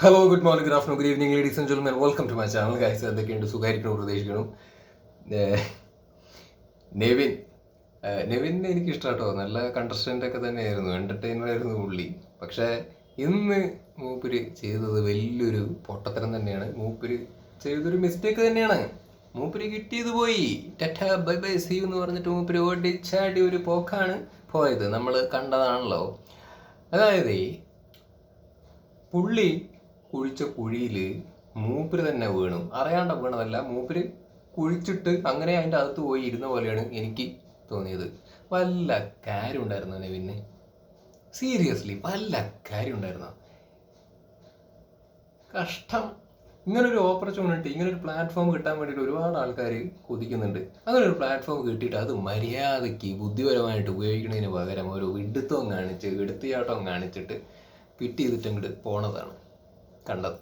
Hello good morning good afternoon good evening ladies and gentlemen welcome to my channel guys എന്തൊക്കെയുണ്ട്? സുഖമായിരിക്കണം പ്രതീക്ഷിക്കണം നെവിൻ നെവിനെ എനിക്ക് ഇഷ്ടമാട്ടോ നല്ല contestant ഒക്കെ തന്നെയായിരുന്നു. എന്റർടൈനർ ആയിരുന്നു പുള്ളി. പക്ഷേ ഇന്ന് മൂപ്പര് ചെയ്തത് വലിയൊരു പൊട്ടത്തരം തന്നെയാണ്. മൂപ്പര് ചെയ്തൊരു മിസ്റ്റേക്ക് തന്നെയാണ്. മൂപ്പര് കിട്ടിയത് പോയി. ടെറ്റ ബൈ ബൈ സീ എന്ന് പറഞ്ഞിട്ട് മൂപ്പര് ഓടിച്ചാടി ഒരു പോക്കാണ് പോയത്. നമ്മൾ കണ്ടതാണല്ലോ. അതായത് പുള്ളി കുഴിച്ച കുഴിയിൽ മൂപ്പര് തന്നെ വീണു. അറിയാണ്ട വീണതല്ല മൂപ്പര് കുഴിച്ചിട്ട് അങ്ങനെ അതിന്റെ അകത്ത് പോയി ഇരുന്ന പോലെയാണ് എനിക്ക് തോന്നിയത്. വല്ല കാര്യം ഉണ്ടായിരുന്നു നെവിന് സീരിയസ്ലി വല്ല കാര്യം ഉണ്ടായിരുന്ന? കഷ്ടം. ഇങ്ങനൊരു ഓപ്പർച്യൂണിറ്റി ഇങ്ങനൊരു പ്ലാറ്റ്ഫോം കിട്ടാൻ വേണ്ടിയിട്ട് ഒരുപാട് ആൾക്കാർ കൊതിക്കുന്നുണ്ട്. അങ്ങനെ ഒരു പ്ലാറ്റ്ഫോം കിട്ടിയിട്ട് അത് മര്യാദയ്ക്ക് ബുദ്ധിപരമായിട്ട് ഉപയോഗിക്കുന്നതിന് പകരം ഒരു വിഡ്ഢിത്തവും കാണിച്ച് എടുത്തിയാട്ടവും കാണിച്ചിട്ട് ഫിറ്റ് ചെയ്തിട്ട് അങ്ങോട്ട് പോണതാണ്. കണ്ടത്.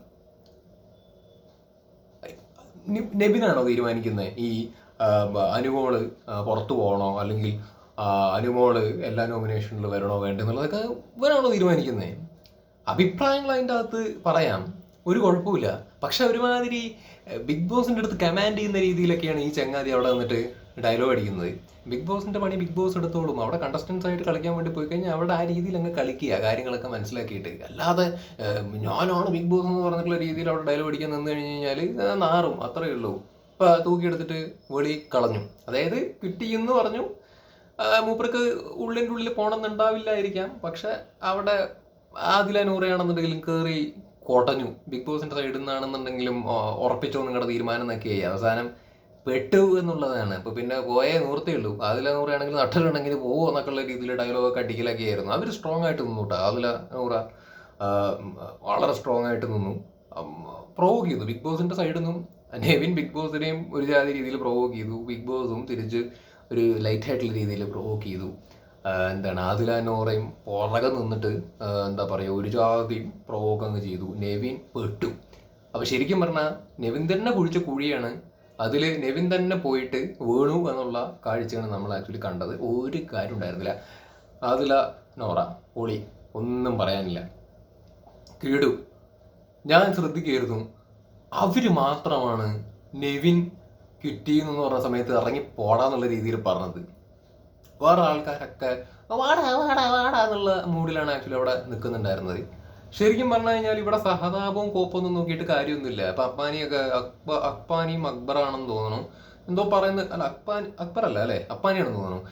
നബിനാണോ തീരുമാനിക്കുന്നത് ഈ അനുമോൾ പുറത്തു പോകണോ? അല്ലെങ്കിൽ അനുമോൾ എല്ലാ നോമിനേഷനിലും വരണോ വേണ്ടെന്നുള്ളതൊക്കെ ഇവരാണോ തീരുമാനിക്കുന്നത് അഭിപ്രായങ്ങൾ അതിന്റെ അകത്ത് പറയാം. ഒരു കുഴപ്പമില്ല പക്ഷെ ഒരുമാതിരി ബിഗ് ബോസിന്റെ അടുത്ത് കമാൻഡ് ചെയ്യുന്ന രീതിയിലൊക്കെയാണ് ഈ ചങ്ങാതി അവിടെ വന്നിട്ട് ഡയലോഗ് അടിക്കുന്നത്. ബിഗ് ബോസിന്റെ പണി ബിഗ് ബോസ് എടുത്തോളും. അവിടെ കണ്ടസ്റ്റൻസ് ആയിട്ട് കളിക്കാൻ വേണ്ടി പോയി കഴിഞ്ഞാൽ അവിടെ ആ രീതിയിൽ അങ്ങ് കളിക്കുക കാര്യങ്ങളൊക്കെ മനസ്സിലാക്കിയിട്ട്. അല്ലാതെ ഞാനാണ് ബിഗ് ബോസ് എന്ന് പറഞ്ഞിട്ടുള്ള രീതിയിൽ അവിടെ ഡയലോഗ് അടിക്കാൻ നിന്ന് കഴിഞ്ഞ് കഴിഞ്ഞാൽ നാറും അത്രയേ ഉള്ളൂ. ഇപ്പൊ തൂക്കിയെടുത്തിട്ട് വെളി കളഞ്ഞു. അതായത് കിട്ടിയെന്ന് പറഞ്ഞു. ആ, മൂപ്പർക്ക് ഉള്ളിന്റെ ഉള്ളിൽ പോകണമെന്നുണ്ടാവില്ലായിരിക്കാം പക്ഷെ അവിടെ ആദില നൂറയാണെന്നുണ്ടെങ്കിലും കയറി കൊടഞ്ഞു. ബിഗ് ബോസിന്റെ സൈഡിൽ നിന്നാണെന്നുണ്ടെങ്കിലും ഉറപ്പിച്ചോ നിങ്ങളുടെ തീരുമാനം എന്നൊക്കെയായി. അവസാനം പെട്ടു എന്നുള്ളതാണ്. അപ്പൊ പിന്നെ പോയേ ഉള്ളൂ. ആദില നൂറയാണെങ്കിൽ നട്ടലുണ്ടെങ്കിൽ പോവോ എന്നൊക്കെയുള്ള രീതിയിൽ ഡയലോഗൊക്കെ അടിക്കലൊക്കെ ആയിരുന്നു. അവർ സ്ട്രോങ് ആയിട്ട് നിന്നു കേട്ടോ ആദില നൂറ വളരെ സ്ട്രോങ് ആയിട്ട് നിന്നു. പ്രൊവോക്ക് ചെയ്തു. ബിഗ് ബോസിന്റെ സൈഡിൽ നിന്നും നെവിൻ ബിഗ് ബോസിനെയും ഒരു ജാതി രീതിയിൽ പ്രൊവോക്ക് ചെയ്തു. ബിഗ് ബോസും തിരിച്ച് ഒരു ലൈറ്റ് ആയിട്ടുള്ള രീതിയിൽ പ്രൊവോക്ക് ചെയ്തു. എന്താണ്? ആദില നോറയും പുറകെ നിന്നിട്ട് എന്താ പറയുക ഒരു ജാതി പ്രൊവോക്ക് അങ്ങ് ചെയ്തു. നെവിൻ പെട്ടു. അപ്പൊ ശരിക്കും പറഞ്ഞാൽ നെവിൻ തന്നെ കുഴിച്ച കുഴിയാണ് അതിൽ നെവിൻ തന്നെ പോയിട്ട് വീണു എന്നുള്ള കാഴ്ചയാണ് നമ്മൾ ആക്ച്വലി കണ്ടത്. ഒരു കാര്യം ഉണ്ടായിരുന്നില്ല. അതില നോറ ഒളി ഒന്നും പറയാനില്ല. കീടു. ഞാൻ ശ്രദ്ധിക്കായിരുന്നു അവർ മാത്രമാണ് നെവിൻ കിട്ടിയെന്ന് പറഞ്ഞ സമയത്ത് ഇറങ്ങി പോടാന്നുള്ള രീതിയിൽ പറഞ്ഞത്. വേറെ ആൾക്കാരൊക്കെ വാടാ വാടാ വാടാ എന്നുള്ള മൂഡിലാണ് ആക്ച്വലി അവിടെ നിൽക്കുന്നുണ്ടായിരുന്നത്. ശരിക്കും പറഞ്ഞു കഴിഞ്ഞാൽ ഇവിടെ സഹതാപവും കോപ്പൊന്നും നോക്കിയിട്ട് കാര്യമൊന്നുമില്ല. അപ്പൊ അപ്പാനിയൊക്കെ അക്ബ അപ്പാനിയും അക്ബറാണെന്ന് തോന്നുന്നു. എന്തോ പറയുന്നത് അല്ല അപ്പാൻ അക്ബർ അല്ല അല്ലേ? അപ്പാനിയാണെന്ന് തോന്നുന്നു.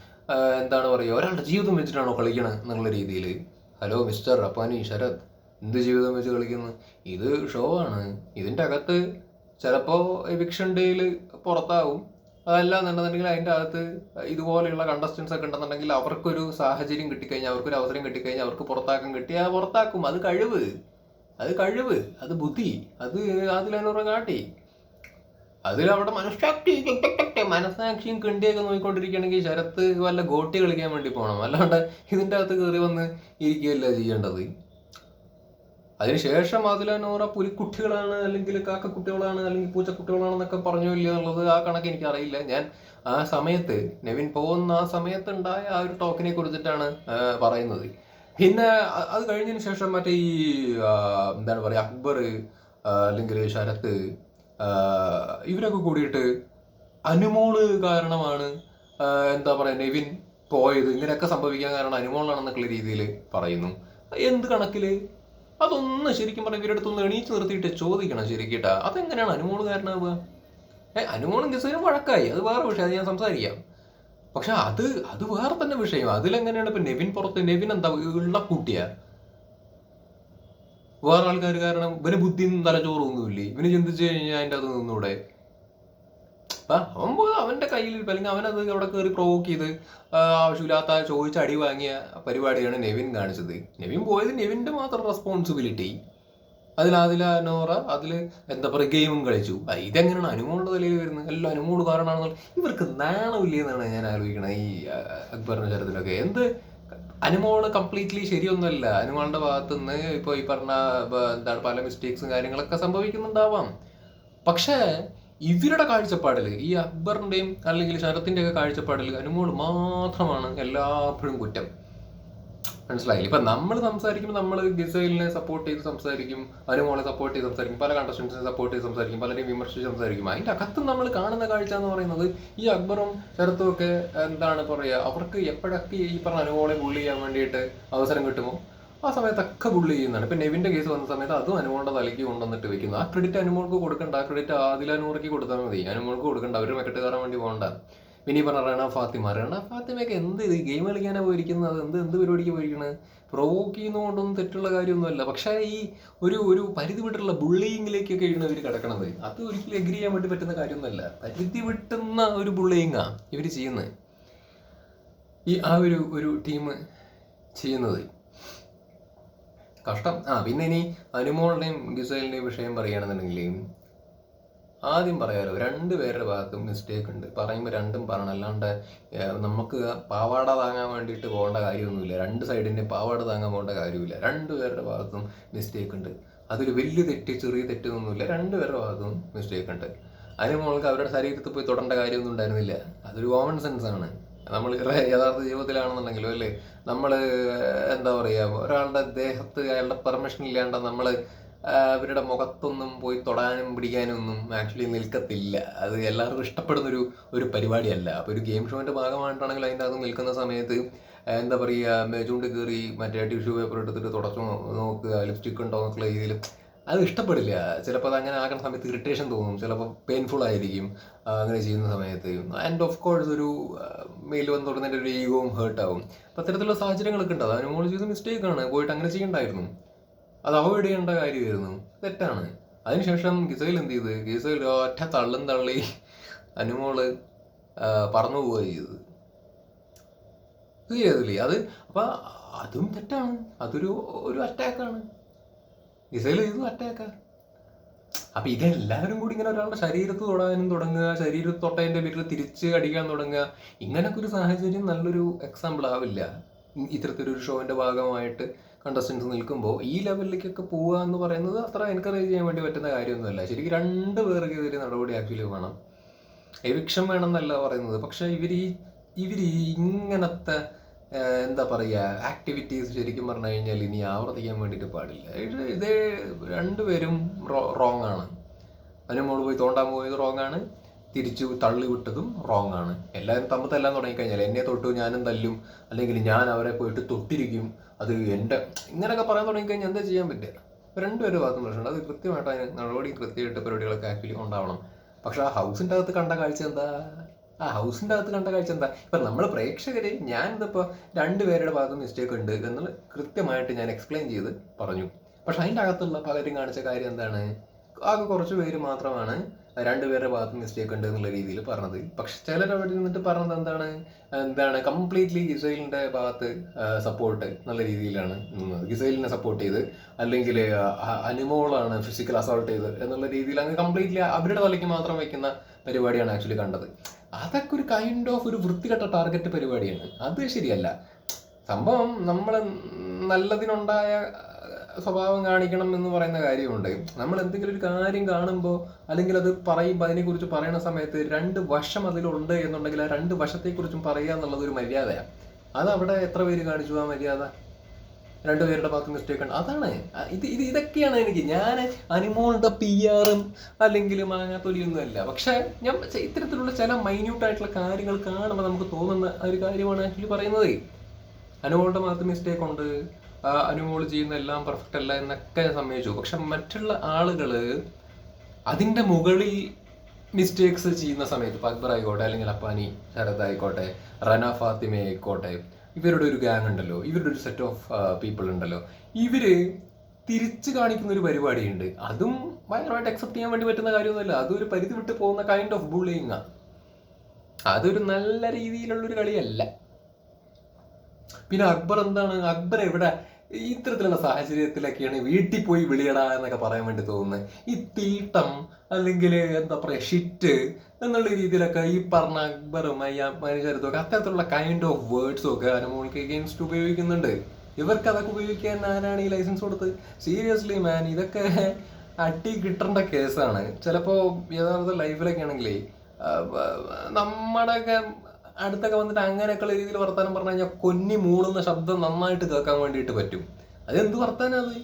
എന്താണ് പറയുക? ഒരാളുടെ ജീവിതം വെച്ചിട്ടാണോ കളിക്കണത് എന്നുള്ള രീതിയിൽ ഹലോ മിസ്റ്റർ അപ്പാനി ശരത് എന്ത് ജീവിതം വെച്ച് കളിക്കുന്നു? ഇത് ഷോ ആണ്. ഇതിന്റെ അകത്ത് ചിലപ്പോൾ എവിക്ഷൻ ഡേയിൽ പുറത്താവും. അതല്ല എന്നുണ്ടെന്നുണ്ടെങ്കിൽ അതിന്റെ അകത്ത് ഇതുപോലെയുള്ള കണ്ടസ്റ്റൻസ് ഒക്കെ ഉണ്ടെന്നുണ്ടെങ്കിൽ അവർക്കൊരു സാഹചര്യം കിട്ടിക്കഴിഞ്ഞാൽ അവർക്കൊരു അവസരം കിട്ടിക്കഴിഞ്ഞാൽ അവർക്ക് പുറത്താക്കാൻ കിട്ടിയാൽ പുറത്താക്കും. അത് കഴിവ്. അത് കഴിവ്. അത് ബുദ്ധി. അത് അതിലൂടെ കാട്ടി. അതിൽ മനഃശാക്തി മനസ്സാക്ഷിയും കിണ്ടിയൊക്കെ നോക്കിക്കൊണ്ടിരിക്കുകയാണെങ്കിൽ ശരത്ത് വല്ല ഗോട്ടി കളിക്കാൻ വേണ്ടി പോകണം അല്ലാണ്ട് ഇതിന്റെ അകത്ത് കയറി വന്ന് ഇരിക്കുകയല്ല ചെയ്യേണ്ടത്? അതിനുശേഷം അതിലനൂറ പുലിക്കുട്ടികളാണ് അല്ലെങ്കിൽ കാക്കക്കുട്ടികളാണ് അല്ലെങ്കിൽ പൂച്ചക്കുട്ടികളാണെന്നൊക്കെ പറഞ്ഞു ഇല്ല എന്നുള്ളത് ആ കണക്ക് എനിക്ക് അറിയില്ല ഞാൻ ആ സമയത്ത് നെവിൻ പോകുന്ന ആ സമയത്ത് ഉണ്ടായ ആ ഒരു ടോക്കിനെ കുറിച്ചിട്ടാണ് പറയുന്നത്. പിന്നെ അത് കഴിഞ്ഞതിന് ശേഷം മറ്റേ ഈ എന്താണ് പറയുക അക്ബർ അല്ലെങ്കിൽ ശരത്ത് ഇവരൊക്കെ കൂടിയിട്ട് അനുമോൾ കാരണമാണ് എന്താ പറയുക നെവിൻ പോയത്. ഇങ്ങനെയൊക്കെ സംഭവിക്കാൻ കാരണം അനുമോളാണെന്നൊക്കെയുള്ള രീതിയിൽ പറയുന്നു. എന്ത് കണക്കിൽ? അതൊന്ന് ശരിക്കും പറഞ്ഞ ഇവരുടെ അടുത്തൊന്ന് എണീച്ച് നിർത്തിയിട്ട് ചോദിക്കണം ശരിക്കിട്ടാ. അതെങ്ങനെയാണ് അനുമോൾ കാരണമാവുക? ഏഹ് അനുമോളും ഗസനും വഴക്കായി. അത് വേറെ വിഷയം അത് ഞാൻ സംസാരിക്കാം. പക്ഷെ അത് അത് വേറെ തന്നെ വിഷയം. അതിലെങ്ങനെയാണ് ഇപ്പൊ നെവിൻ പുറത്ത് നെവിൻ എന്താ ഉള്ള കൂട്ടിയ? വേറെ ആൾക്കാർ കാരണം ഇവന് ബുദ്ധിയും തലച്ചോറൊന്നുമില്ലേ ഇവന് ചിന്തിച്ചു കഴിഞ്ഞാൽ അതിന്റെ അത് നിന്നൂടെ? അവൻ പോയി അവന്റെ കയ്യിൽ അല്ലെങ്കിൽ അവനത് അവിടെ കയറി പ്രൊവോക്ക് ചെയ്ത് ആവശ്യമില്ലാത്ത ചോദിച്ച് അടി വാങ്ങിയ പരിപാടിയാണ് നെവിൻ കാണിച്ചത്. നെവിൻ പോയത് നെവിന്റെ മാത്രം റെസ്പോൺസിബിലിറ്റി അതിൽ അതില നോറ അതിൽ എന്താ പറയുക ഗെയിമും കളിച്ചു. ഇതെങ്ങനെയാണ് അനുമോളുടെ തലയിൽ വരുന്നത്? എല്ലാം അനുമോൾ കാരണമാണെന്നുള്ള ഇവർക്ക് നാണമില്ലേ എന്നാണ് ഞാൻ ആലോചിക്കുന്നത് ഈ അക്ബറിന്റെ ചരിത്രത്തിലൊക്കെ എന്ത്? അനുമോൾ കംപ്ലീറ്റ്ലി ശരിയൊന്നുമല്ല. അനുമോളുടെ ഭാഗത്തുനിന്ന് ഇപ്പോൾ ഈ പറഞ്ഞ എന്താണ് പല മിസ്റ്റേക്സും കാര്യങ്ങളൊക്കെ സംഭവിക്കുന്നുണ്ടാവാം. പക്ഷേ ഇവരുടെ കാഴ്ചപ്പാടിൽ ഈ അക്ബറിന്റെയും അല്ലെങ്കിൽ ശരത്തിന്റെ ഒക്കെ കാഴ്ചപ്പാടിൽ അനുമോൾ മാത്രമാണ് എല്ലാപ്പോഴും കുറ്റം. മനസ്സിലായില്ല? ഇപ്പൊ നമ്മൾ സംസാരിക്കുമ്പോൾ നമ്മൾ ഗിസൈലിനെ സപ്പോർട്ട് ചെയ്ത് സംസാരിക്കും അനുമോളെ സപ്പോർട്ട് ചെയ്ത് സംസാരിക്കും പല കണ്ടസ്റ്റൻസിനെ സപ്പോർട്ട് ചെയ്ത് സംസാരിക്കും പലരെയും വിമർശിച്ച് സംസാരിക്കും. അതിന്റെ അകത്ത് നമ്മൾ കാണുന്ന കാഴ്ച എന്ന് പറയുന്നത് ഈ അക്ബറും ശരത്തും ഒക്കെ എന്താണ് പറയുക അവർക്ക് എപ്പോഴൊക്കെ ഈ പറഞ്ഞ അനുമോളെ ബുള്ളി ചെയ്യാൻ വേണ്ടിയിട്ട് അവസരം കിട്ടുമോ? ആ സമയത്തൊക്കെ പുള്ളി ചെയ്യുന്നതാണ്. ഇപ്പൊ നെവിന്റെ കേസ് വന്ന സമയത്ത് അതും അനുമോളുടെ തലയ്ക്ക് കൊണ്ടുവന്നിട്ട് വെക്കുന്നു. ആ ക്രെഡിറ്റ് അനുമോൾക്ക് കൊടുക്കണ്ട. ആ ക്രെഡിറ്റ് ആദില അനുമോർക്ക് കൊടുത്താൽ മതി. അനുമോൾക്ക് കൊടുക്കണ്ട. അവർ മെക്കെട്ട് കയറാൻ വേണ്ടി പോകണ്ട. പിന്നെ പറഞ്ഞ റണ ഫാത്തിമ. റണ ഫാത്തിമയൊക്കെ എന്ത് ഇത്? ഗെയിം കളിക്കാനാണ് പോയിരിക്കുന്നത്? എന്ത് എന്ത് പരിപാടിക്ക് പോയിരിക്കുന്നത് പ്രൊവോക്ക് ചെയ്യുന്നതുകൊണ്ടൊന്നും തെറ്റുള്ള കാര്യമൊന്നുമല്ല. പക്ഷേ ഈ ഒരു ഒരു പരിധി വിട്ടുള്ള ബുള്ളിങ്ങിലേക്കൊക്കെ ആണ് ഇവർ കിടക്കണത്. അത് ഒരിക്കലും എഗ്രി ചെയ്യാൻ വേണ്ടി പറ്റുന്ന കാര്യമൊന്നുമല്ല. പരിധി വിട്ടുന്ന ഒരു ബുള്ളിയിങ്ങാണ് ഇവർ ചെയ്യുന്നത്. ഈ ആ ഒരു ഒരു ടീം ചെയ്യുന്നത്. കഷ്ടം. ആ പിന്നെ ഇനി അനുമോളുടെയും ഗിസൈലിന്റെയും വിഷയം പറയുകയാണെന്നുണ്ടെങ്കിൽ ആദ്യം പറയാമല്ലോ രണ്ട് പേരുടെ ഭാഗത്തും മിസ്റ്റേക്ക് ഉണ്ട്. പറയുമ്പോൾ രണ്ടും പറയണം. അല്ലാണ്ട് നമുക്ക് പാവാട താങ്ങാൻ വേണ്ടിയിട്ട് പോകേണ്ട കാര്യമൊന്നുമില്ല. രണ്ട് സൈഡിന്റെ പാവാട താങ്ങാൻ പോകേണ്ട കാര്യമില്ല. രണ്ട് പേരുടെ ഭാഗത്തും മിസ്റ്റേക്ക് ഉണ്ട്. അതൊരു വലിയ തെറ്റ് ചെറിയ തെറ്റൊന്നുമില്ല രണ്ട് പേരുടെ ഭാഗത്തും മിസ്റ്റേക്ക് ഉണ്ട്. അതിന് മോൾക്ക് അവരുടെ ശരീരത്തിൽ പോയി തൊടേണ്ട കാര്യമൊന്നും ഉണ്ടായിരുന്നില്ല. അതൊരു കോമൺ സെൻസ് ആണ്. നമ്മൾ യഥാർത്ഥ ജീവിതത്തിലാണെന്നുണ്ടെങ്കിലും അല്ലേ? നമ്മൾ എന്താ പറയുക ഒരാളുടെ ദേഹത്ത് അയാളുടെ പെർമിഷൻ ഇല്ലാണ്ട് നമ്മൾ അവരുടെ മുഖത്തൊന്നും പോയി തൊടാനും പിടിക്കാനും ഒന്നും ആക്ച്വലി നിൽക്കത്തില്ല. അത് എല്ലാവർക്കും ഇഷ്ടപ്പെടുന്ന ഒരു ഒരു പരിപാടിയല്ല. അപ്പോൾ ഒരു ഗെയിം ഷോന്റെ ഭാഗമായിട്ടാണെങ്കിൽ അതിന്റെ അകത്ത് നിൽക്കുന്ന സമയത്ത് എന്താ പറയുക ചൂണ്ട് കയറി മറ്റേ ടിഷ്യൂ പേപ്പർ എടുത്തിട്ട് തുടച്ചു നോക്കുക ലിപ്സ്റ്റിക് ഉണ്ടോ എന്നൊക്കെയുള്ള രീതിയിൽ അത് ഇഷ്ടപ്പെടില്ല. ചിലപ്പോൾ അത് അങ്ങനെ ആക്കുന്ന സമയത്ത് ഇറിറ്റേഷൻ തോന്നും. ചിലപ്പോൾ പെയിൻഫുൾ ആയിരിക്കും. അങ്ങനെ ചെയ്യുന്ന സമയത്ത്. ആൻഡ് ഓഫ് കോഴ്സ് ഒരു മെയിൽ വന്ന് തുടങ്ങുന്നതിന്റെ ഒരു ഈഗോവും ഹേർട്ട് ആവും. അപ്പം അത്തരത്തിലുള്ള സാഹചര്യങ്ങളൊക്കെ ഉണ്ട്. അത് അനുമോൾ ചെയ്ത മിസ്റ്റേക്ക് ആണ്. പോയിട്ട് അങ്ങനെ ചെയ്യണ്ടായിരുന്നു. അത് അവോയ്ഡ് ചെയ്യേണ്ട കാര്യമായിരുന്നു. തെറ്റാണ്. അതിനുശേഷം ഗിസയിൽ എന്ത് ചെയ്ത്? ഗിസയിൽ ഒറ്റ തള്ളും തള്ളി അനുമോൾ പറന്നു പോവുക ചെയ്തത്. ചെയ്തില്ലേ? അത് അപ്പം അതും തെറ്റാണ്. അതൊരു ഒരു അറ്റാക്കാണ് ഗിസൈൽ ചെയ്തു അറ്റാക്കാ. അപ്പൊ ഇതെല്ലാവരും കൂടി ഇങ്ങനെ ഒരാളുടെ ശരീരത്ത് തൊടാനും തുടങ്ങുക ശരീരത്ത് തൊട്ടതിന്റെ പേരിൽ തിരിച്ച് അടിക്കാൻ തുടങ്ങുക ഇങ്ങനൊക്കെ ഒരു സാഹചര്യം നല്ലൊരു എക്സാമ്പിൾ ആവില്ല. ഇത്തരത്തിലൊരു ഷോവിന്റെ ഭാഗമായിട്ട് കണ്ടസ്റ്റൻസ് നിൽക്കുമ്പോൾ ഈ ലെവലിലേക്കൊക്കെ പോവുക എന്ന് പറയുന്നത് അത്ര എൻകറേജ് ചെയ്യാൻ വേണ്ടി പറ്റുന്ന കാര്യമൊന്നുമല്ല. ശരിക്കും രണ്ട് പേർക്ക് ഇതിൽ നടപടി ആക്ച്വലി വേണം. എവിക്ഷൻ വേണമെന്നല്ല പറയുന്നത്. പക്ഷെ ഇവർ ഈ ഇവർ ഇങ്ങനത്തെ എന്താ പറയുക ആക്ടിവിറ്റീസ് ശരിക്കും പറഞ്ഞു കഴിഞ്ഞാൽ ഇനി ആവർത്തിക്കാൻ വേണ്ടിയിട്ട് പാടില്ല. ഇത് രണ്ടുപേരും റോങ് ആണ്. അനുമോൾ പോയി തോണ്ടാൻ പോയത് റോങ് ആണ്. തിരിച്ചു തള്ളി വിട്ടതും റോങ് ആണ്. എല്ലാവരും തമ്മിൽ തല്ലാൻ തുടങ്ങിക്കഴിഞ്ഞാൽ എന്നെ തൊട്ടു ഞാനും തല്ലും. അല്ലെങ്കിൽ ഞാൻ അവരെ പോയിട്ട് തൊട്ടിരിക്കും. അത് എന്റെ ഇങ്ങനെയൊക്കെ പറയാൻ തുടങ്ങിക്കഴിഞ്ഞാൽ എന്താ ചെയ്യാൻ പറ്റില്ല രണ്ടുപേരും ഭാഗത്തും പ്രശ്നമുണ്ട്. അത് കൃത്യമായിട്ട് അതിന് നടപടി കൃത്യമായിട്ട് പരിപാടികളൊക്കെ ആക്ച്വലി ഉണ്ടാവണം പക്ഷെ ആ ഹൗസിന്റെ അകത്ത് കണ്ട കാഴ്ച എന്താ? ആ ഹൗസിന്റെ അകത്ത് കണ്ട കാഴ്ച എന്താ? ഇപ്പം നമ്മൾ പ്രേക്ഷകരെ ഞാൻ ഇതിപ്പോൾ രണ്ടുപേരുടെ ഭാഗത്ത് മിസ്റ്റേക്ക് ഉണ്ട് എന്ന് കൃത്യമായിട്ട് ഞാൻ എക്സ്പ്ലെയിൻ ചെയ്ത് പറഞ്ഞു. പക്ഷെ അതിന്റെ അകത്തുള്ള പലരും കാണിച്ച കാര്യം എന്താണ്? ആകെ കുറച്ച് പേര് മാത്രമാണ് രണ്ടുപേരുടെ ഭാഗത്ത് മിസ്റ്റേക്ക് ഉണ്ട് എന്നുള്ള രീതിയിൽ പറഞ്ഞത്. പക്ഷെ ചിലർ അവിടെ നിന്നിട്ട് പറഞ്ഞത് എന്താണ്? എന്താണ് കംപ്ലീറ്റ്ലി ഗിസൈലിന്റെ ഭാഗത്ത് സപ്പോർട്ട് നല്ല രീതിയിലാണ് നിന്നത്. ഗിസൈലിനെ സപ്പോർട്ട് ചെയ്ത് അല്ലെങ്കിൽ അനുമോളാണ് ഫിസിക്കൽ അസോൾട്ട് ചെയ്ത് എന്നുള്ള രീതിയിൽ അങ്ങ് കംപ്ലീറ്റ്ലി അവരുടെ തലയ്ക്ക് മാത്രം വെക്കുന്ന പരിപാടിയാണ് ആക്ച്വലി കണ്ടത്. അതൊക്കെ ഒരു കൈൻഡ് ഓഫ് ഒരു വൃത്തികെട്ട ടാർഗറ്റ് പരിപാടിയാണ്. അത് ശരിയല്ല. സംഭവം നമ്മൾ നല്ലതിനുണ്ടായ സ്വഭാവം കാണിക്കണം എന്ന് പറയുന്ന കാര്യമുണ്ട്. നമ്മൾ എന്തെങ്കിലും ഒരു കാര്യം കാണുമ്പോൾ അല്ലെങ്കിൽ അത് പറയുമ്പോൾ അതിനെക്കുറിച്ച് പറയുന്ന സമയത്ത് രണ്ട് വശം അതിലുണ്ട് എന്നുണ്ടെങ്കിൽ ആ രണ്ട് വശത്തെക്കുറിച്ചും പറയുക എന്നുള്ളത് ഒരു മര്യാദയാണ് അത് അവിടെ എത്ര പേര് കാണിച്ചു ആ മര്യാദ? രണ്ടുപേരുടെ ഭാഗത്ത് മിസ്റ്റേക്ക് ഉണ്ട്. അതാണ്. ഇത് ഇത് ഇതൊക്കെയാണ് എനിക്ക് ഞാൻ അനിമോളുടെ പി ആറും അല്ലെങ്കിൽ മാങ്ങാത്തൊലിയൊന്നും അല്ല പക്ഷെ ഞാൻ ഇത്തരത്തിലുള്ള ചില മൈന്യൂട്ടായിട്ടുള്ള കാര്യങ്ങൾ കാണുമ്പോൾ നമുക്ക് തോന്നുന്ന ഒരു കാര്യമാണ് ആക്ച്വലി പറയുന്നത്. അനുമോളുടെ ഭാഗത്ത് മിസ്റ്റേക്ക് ഉണ്ട്. അനുമോൾ ചെയ്യുന്ന എല്ലാം പെർഫെക്റ്റ് അല്ല എന്നൊക്കെ സമ്മതിച്ചു. പക്ഷെ മറ്റുള്ള ആളുകൾ അതിന്റെ മുകളിൽ മിസ്റ്റേക്സ് ചെയ്യുന്ന സമയത്ത് അക്ബർ ആയിക്കോട്ടെ അല്ലെങ്കിൽ അപ്പാനി ശരത് ആയിക്കോട്ടെ റന ഫാത്തിമ ആയിക്കോട്ടെ ഇവരുടെ ഒരു ഗാങ് ഉണ്ടല്ലോ ഇവരുടെ ഒരു സെറ്റ് ഓഫ് പീപ്പിൾ ഉണ്ടല്ലോ. ഇവർ തിരിച്ചു കാണിക്കുന്ന ഒരു പരിപാടിയുണ്ട്. അതും ഭയങ്കരമായിട്ട് അക്സെപ്റ്റ് ചെയ്യാൻ വേണ്ടി പറ്റുന്ന കാര്യമൊന്നുമല്ല. അതൊരു പരിധി വിട്ട് പോകുന്ന കൈൻഡ് ഓഫ് ബുള്ളിങ് അതൊരു നല്ല രീതിയിലുള്ള ഒരു കളിയല്ല. പിന്നെ അക്ബർ എന്താണ്? അക്ബർ എവിടെ ഇത്തരത്തിലുള്ള സാഹചര്യത്തിലൊക്കെയാണ് വീട്ടിൽ പോയി വിളിയടാ എന്നൊക്കെ പറയാൻ വേണ്ടി തോന്നുന്നത് ഈ തീട്ടം അല്ലെങ്കിൽ എന്താ പറയുക ഷിറ്റ് എന്നുള്ള രീതിയിലൊക്കെ ഈ പറഞ്ഞ അക്ബറും മനുഷ്യരത്തൊക്കെ അത്തരത്തിലുള്ള കൈൻഡ് ഓഫ് വേർഡ്സും ഒക്കെ അനുമോൾക്ക് എഗെയിൻസ്റ്റ് ഉപയോഗിക്കുന്നുണ്ട്. ഇവർക്ക് അതൊക്കെ ഉപയോഗിക്കാൻ ആരാണ് ഈ ലൈസൻസ് കൊടുത്തത്? സീരിയസ്ലി മാൻ ഇതൊക്കെ അട്ടി കിട്ടേണ്ട കേസാണ് ചിലപ്പോൾ യഥാർത്ഥ ലൈഫിലൊക്കെ ആണെങ്കിലേ നമ്മുടെയൊക്കെ അടുത്തൊക്കെ വന്നിട്ട് അങ്ങനെയൊക്കെയുള്ള രീതിയിൽ വർത്താനം പറഞ്ഞു കഴിഞ്ഞാൽ കൊന്നി മൂളുന്ന ശബ്ദം നന്നായിട്ട് കേൾക്കാൻ വേണ്ടിയിട്ട് പറ്റും. അതെന്ത് വർത്താനം അത്?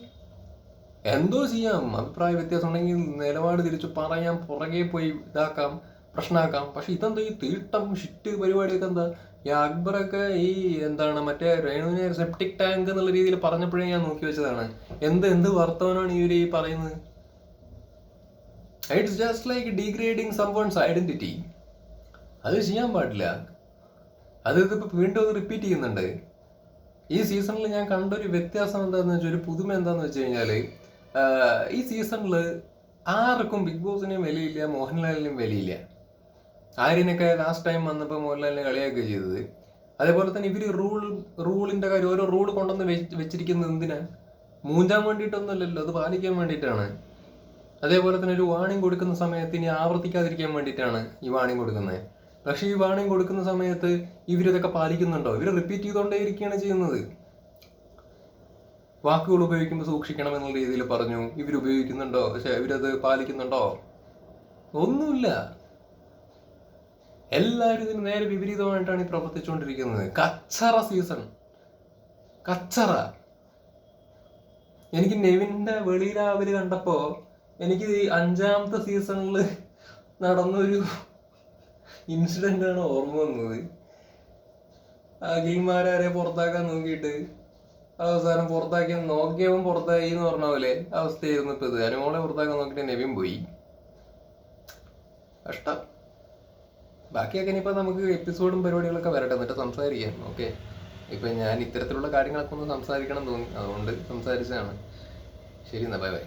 എന്തോ ചെയ്യാം. അഭിപ്രായ വ്യത്യാസം ഉണ്ടെങ്കിൽ നിലപാട് തിരിച്ചു പറയാം പുറകെ പോയി ഇതാക്കാം പ്രശ്നമാക്കാം പക്ഷെ ഇതെന്താ ഈ തീട്ടം ഷിറ്റ് പരിപാടിയൊക്കെ എന്താ? ഈ അക്ബറൊക്കെ ഈ എന്താണ് മറ്റേ രേണുവിനെ സെപ്റ്റിക് ടാങ്ക് എന്നുള്ള രീതിയിൽ പറഞ്ഞപ്പോഴേ ഞാൻ നോക്കി വെച്ചതാണ്. എന്ത് എന്ത് വർത്തമാനമാണ് ഇവർ ഈ പറയുന്നത്? It's just like degrading someone's identity അത് ചെയ്യാൻ പാടില്ല. അത് ഇതിപ്പോ വീണ്ടും ഒന്ന് റിപ്പീറ്റ് ചെയ്യുന്നുണ്ട്. ഈ സീസണിൽ ഞാൻ കണ്ട ഒരു വ്യത്യാസം എന്താണെന്ന് വെച്ചാൽ ഒരു പുതുമ എന്താണെന്ന് വെച്ച് കഴിഞ്ഞാൽ ഈ സീസണിൽ ആർക്കും ബിഗ് ബോസിനെയും വിലയില്ല മോഹൻലാലിനും വിലയില്ല. ആര്യനൊക്കെ ലാസ്റ്റ് ടൈം വന്നപ്പോൾ മോഹൻലാലിനെ കളിയാക്കുക ചെയ്തത്. അതേപോലെ തന്നെ ഇവർ റൂൾ റൂളിന്റെ കാര്യം ഓരോ റൂൾ കൊണ്ടുവന്ന് വെച്ച് വെച്ചിരിക്കുന്നത് എന്തിനാ? മൂഞ്ചാൻ വേണ്ടിയിട്ടൊന്നുമല്ലല്ലോ അത് പാലിക്കാൻ വേണ്ടിയിട്ടാണ്. അതേപോലെ തന്നെ ഒരു വാണിംഗ് കൊടുക്കുന്ന സമയത്ത് ഇനി ആവർത്തിക്കാതിരിക്കാൻ വേണ്ടിയിട്ടാണ് ഈ വാണിംഗ് കൊടുക്കുന്നത്. പക്ഷേ ഈ വാണിംഗ് കൊടുക്കുന്ന സമയത്ത് ഇവരിതൊക്കെ പാലിക്കുന്നുണ്ടോ? ഇവർ റിപ്പീറ്റ് ചെയ്തുകൊണ്ടേ ഇരിക്കുകയാണ് ചെയ്യുന്നത്. വാക്കുകൾ ഉപയോഗിക്കുമ്പോൾ സൂക്ഷിക്കണം എന്നുള്ള രീതിയിൽ പറഞ്ഞു ഇവർ ഉപയോഗിക്കുന്നുണ്ടോ? പക്ഷെ ഇവരത് പാലിക്കുന്നുണ്ടോ? ഒന്നുമില്ല. എല്ലാവരും ഇതിന് നേരെ വിപരീതമായിട്ടാണ് ഈ പ്രവർത്തിച്ചുകൊണ്ടിരിക്കുന്നത്. കച്ചറ സീസൺ കച്ചറ. എനിക്ക് നെവിന്റെ വെളിയിലാവൽ കണ്ടപ്പോൾ എനിക്ക് ഈ അഞ്ചാമത്തെ സീസണിൽ നടന്നൊരു ഇൻസിഡന്റ് ആണ് ഓർമ്മ വന്നത്. ആ ഗെയിംമാരെ പുറത്താക്കാൻ നോക്കിയിട്ട് അവസാനം പുറത്താക്കിയ നോക്കിയവൻ പുറത്തായി എന്ന് പറഞ്ഞ പോലെ അവസ്ഥയായിരുന്നു ഇപ്പൊ ഇത്. അനുമോളെ പുറത്താക്കാൻ നോക്കിയിട്ട് നെവിൻ പോയി. കഷ്ടം. ബാക്കിയൊക്കെ ഇനിയിപ്പോൾ നമുക്ക് എപ്പിസോഡും പരിപാടികളൊക്കെ വരട്ടെ. എന്നിട്ട് സംസാരിക്കാം. ഓക്കെ ഇപ്പം ഞാൻ ഇത്തരത്തിലുള്ള കാര്യങ്ങളൊക്കെ ഒന്ന് സംസാരിക്കണം തോന്നി. അതുകൊണ്ട് സംസാരിച്ചതാണ്. ശരി എന്നാ ബൈ ബൈ